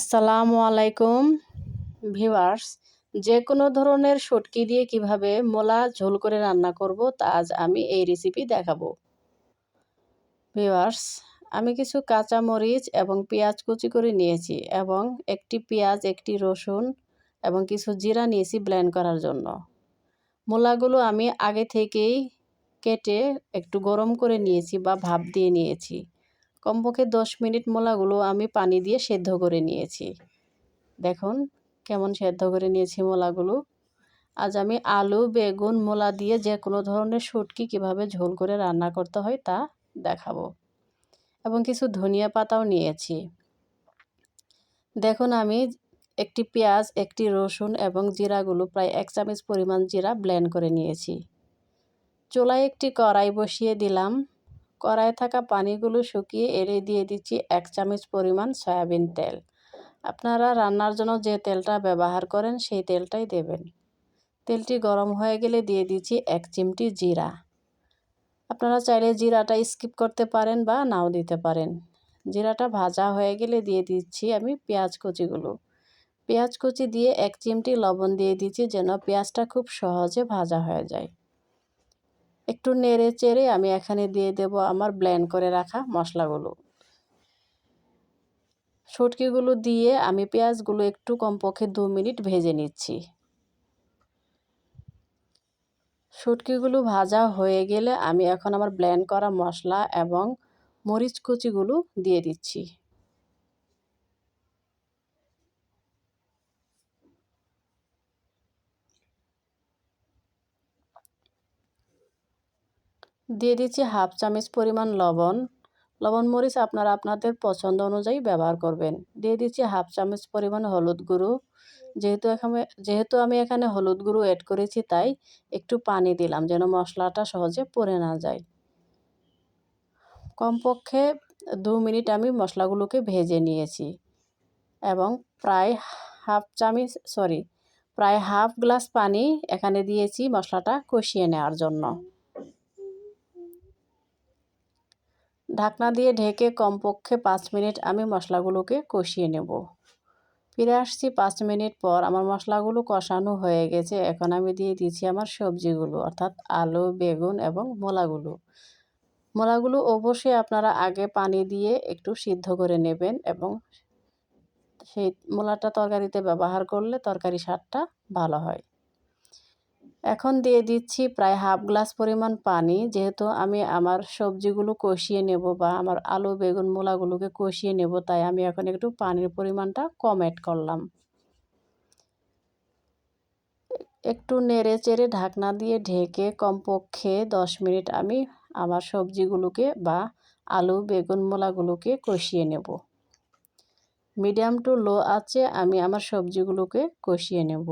আসসালামু আলাইকুম, ভিউয়ার্স। যে কোনো ধরনের শুটকি দিয়ে কীভাবে মোলা ঝোল করে রান্না করব, তা আজ আমি এই রেসিপি দেখাবো। ভিউয়ার্স, আমি কিছু কাঁচা মরিচ এবং পেঁয়াজ কুচি করে নিয়েছি এবং একটি পেঁয়াজ, একটি রসুন এবং কিছু জিরা নিয়েছি ব্লেন্ড করার জন্য। মোলাগুলো আমি আগে থেকেই কেটে একটু গরম করে নিয়েছি বা ভাপ দিয়ে নিয়েছি। কমপক্ষে দশ মিনিট মোলাগুলো আমি পানি দিয়ে সেদ্ধ করে নিয়েছি। দেখুন, কেমন সেদ্ধ করে নিয়েছি মোলাগুলো। আজ আমি আলু, বেগুন, মোলা দিয়ে যে কোনো ধরনের শুটকি কীভাবে ঝোল করে রান্না করতে হয় তা দেখাবো। এবং কিছু ধনিয়া পাতাও নিয়েছি। দেখুন, আমি একটি পেঁয়াজ, একটি রসুন এবং জিরাগুলো প্রায় এক চামচ পরিমাণ জিরা ব্লেন্ড করে নিয়েছি। চুলায় একটি কড়াই বসিয়ে দিলাম। কড়াইয়ে থাকা পানিগুলো শুকিয়ে এড়ে দিয়ে দিচ্ছি এক চামচ পরিমাণ সয়াবিন তেল। আপনারা রান্নার জন্য যে তেলটা ব্যবহার করেন সেই তেলটাই দেবেন। তেলটি গরম হয়ে গেলে দিয়ে দিচ্ছি এক চিমটি জিরা। আপনারা চাইলে জিরাটা স্কিপ করতে পারেন বা নাও দিতে পারেন। জিরাটা ভাজা হয়ে গেলে দিয়ে দিচ্ছি আমি পেঁয়াজ কুচিগুলো। পেঁয়াজ কুচি দিয়ে এক চিমটি লবণ দিয়ে দিচ্ছি যেন পেঁয়াজটা খুব সহজে ভাজা হয়ে যায়। একটু নেড়ে চেড়ে আমি এখানে দিয়ে দেব আমার ব্লেন্ড করে রাখা মশলাগুলো। শুটকিগুলো দিয়ে আমি পেঁয়াজগুলো একটু কমপক্ষে দু মিনিট ভেজে নিচ্ছি। শুটকিগুলো ভাজা হয়ে গেলে আমি এখন আমার ব্লেন্ড করা মশলা এবং মরিচ কুচিগুলো দিয়ে দিচ্ছি। দিয়ে দিচ্ছি হাফ চামচ পরিমাণ লবণ। লবণ মরিচ আপনারা আপনাদের পছন্দ অনুযায়ী ব্যবহার করবেন। দিয়ে দিচ্ছি হাফ চামচ পরিমাণ হলুদ গুঁড়ো। যেহেতু এখানে, যেহেতু আমি এখানে হলুদ গুঁড়ো অ্যাড করেছি তাই একটু পানি দিলাম যেন মশলাটা সহজে পড়ে না যায়। কমপক্ষে দু মিনিট আমি মশলাগুলোকে ভেজে নিয়েছি এবং প্রায় হাফ চামচ সরি প্রায় হাফ গ্লাস পানি এখানে দিয়েছি মশলাটা কষিয়ে নেওয়ার জন্য। ঢাকনা দিয়ে ঢেকে কমপক্ষে পাঁচ মিনিট আমি মশলাগুলোকে কষিয়ে নেব। ফিরে আসছি পাঁচ মিনিট পর আমার মশলাগুলো কষানো হয়ে গেছে। এখন আমি দিয়ে দিচ্ছি আমার সবজিগুলো, অর্থাৎ আলু, বেগুন এবং মোলাগুলো। মোলাগুলো অবশ্যই আপনারা আগে পানি দিয়ে একটু সিদ্ধ করে নেবেন এবং সেই মোলাটা তরকারিতে ব্যবহার করলে তরকারি স্বাদটা ভালো হয়। এখন দিয়ে দিচ্ছি প্রায় হাফ গ্লাস পরিমাণ পানি। যেহেতু আমি আমার সবজিগুলো কষিয়ে নেব বা আমার আলু, বেগুন, মূলাগুলোকে কষিয়ে নেব, তাই আমি এখন একটু পানির পরিমাণটা কম অ্যাড করলাম। একটু নেড়ে চেড়ে ঢাকনা দিয়ে ঢেকে কমপক্ষে দশ মিনিট আমি আমার সবজিগুলোকে বা আলু, বেগুন, মূলাগুলোকে কষিয়ে নেব। মিডিয়াম টু লো আছে আমি আমার সবজিগুলোকে কষিয়ে নেব।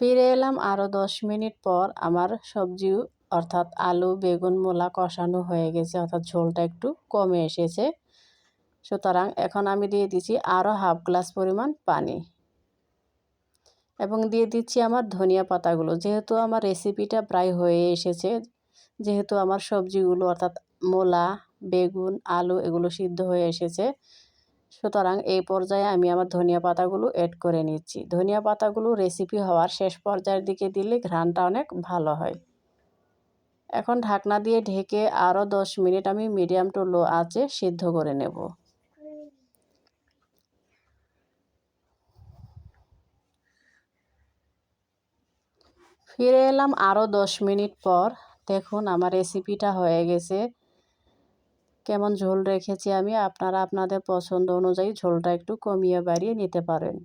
ফিরে এলাম আরও দশ মিনিট পর আমার সবজি, অর্থাৎ আলু, বেগুন, মূলা কষানো হয়ে গেছে, অর্থাৎ ঝোলটা একটু কমে এসেছে। সুতরাং এখন আমি দিয়ে দিচ্ছি আরও হাফ গ্লাস পরিমাণ পানি এবং দিয়ে দিচ্ছি আমার ধনিয়া পাতাগুলো। যেহেতু আমার রেসিপিটা প্রায় হয়ে এসেছে, যেহেতু আমার সবজিগুলো, অর্থাৎ মূলা, বেগুন, আলু, এগুলো সিদ্ধ হয়ে এসেছে সুতরাং এই পর্যায়ে আমি আমার ধনিয়া পাতাগুলো অ্যাড করে নিচ্ছি। ধনিয়া পাতাগুলো রেসিপি হওয়ার শেষ পর্যায়ের দিকে দিলে ঘ্রানটা অনেক ভালো হয়। এখন ঢাকনা দিয়ে ঢেকে আরও দশ মিনিট আমি মিডিয়াম টু লো আঁচে সিদ্ধ করে নেব। ফিরে এলাম আরও দশ মিনিট পর। দেখুন আমার রেসিপিটা হয়ে গেছে। কেমন ঝোল রেখেছি আমি, আপনারা আপনাদের পছন্দ অনুযায়ী ঝোলটা একটু কমিয়ে বাড়িয়ে নিতে পারেন।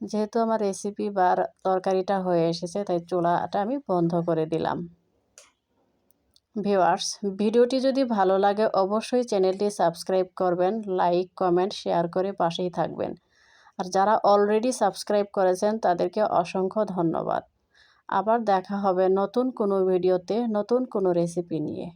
যেহেতু আমার রেসিপি বা তরকারিটা হয়ে এসেছে, তাই চুলাটা আমি বন্ধ করে দিলাম। ভিওয়ার্স ভিডিওটি যদি ভালো লাগে অবশ্যই চ্যানেলটি সাবস্ক্রাইব করবেন, লাইক, কমেন্ট, শেয়ার করে পাশেই থাকবেন। আর যারা অলরেডি সাবস্ক্রাইব করেছেন, তাদেরকে অসংখ্য ধন্যবাদ। আবার দেখা হবে নতুন কোনো ভিডিওতে, নতুন কোনো রেসিপি নিয়ে।